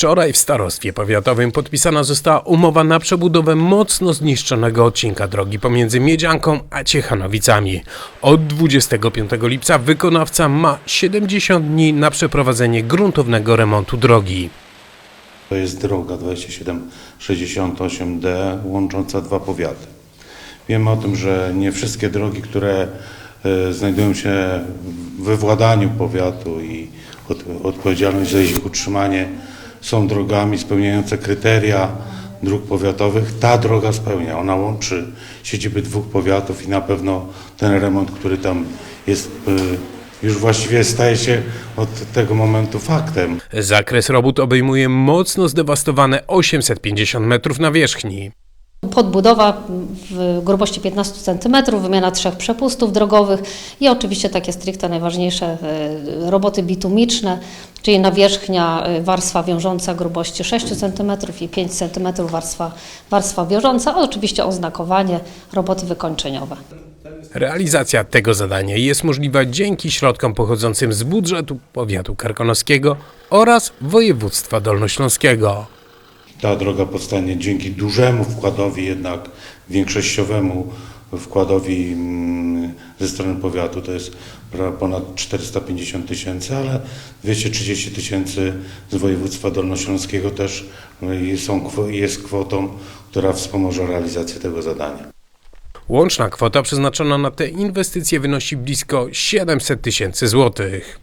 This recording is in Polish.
Wczoraj w starostwie powiatowym podpisana została umowa na przebudowę mocno zniszczonego odcinka drogi pomiędzy Miedzianką a Ciechanowicami. Od 25 lipca wykonawca ma 70 dni na przeprowadzenie gruntownego remontu drogi. To jest droga 2768D łącząca dwa powiaty. Wiemy o tym, że nie wszystkie drogi, które e, znajdują się we władaniu powiatu i od, odpowiedzialność za ich utrzymanie są drogami spełniające kryteria dróg powiatowych. Ta droga spełnia. Ona łączy siedziby dwóch powiatów i na pewno ten remont, który tam jest, e, już właściwie staje się od tego momentu faktem. Zakres robót obejmuje mocno zdewastowane 850 metrów nawierzchni. Podbudowa w grubości 15 cm, wymiana trzech przepustów drogowych i oczywiście takie stricte najważniejsze e, roboty bitumiczne, czyli nawierzchnia e, warstwa wiążąca grubości 6 cm i 5 cm warstwa, warstwa wiążąca, oczywiście oznakowanie, roboty wykończeniowe. Realizacja tego zadania jest możliwa dzięki środkom pochodzącym z budżetu powiatu karkonoskiego oraz województwa dolnośląskiego. Ta droga powstanie dzięki dużemu wkładowi, jednak większościowemu wkładowi mm, ze strony powiatu. To jest ponad 450 tysięcy, ale 230 tysięcy z województwa dolnośląskiego też y, są, jest kwotą, która wspomoże realizację tego zadania. Łączna kwota przeznaczona na te inwestycje wynosi blisko 700 tysięcy złotych.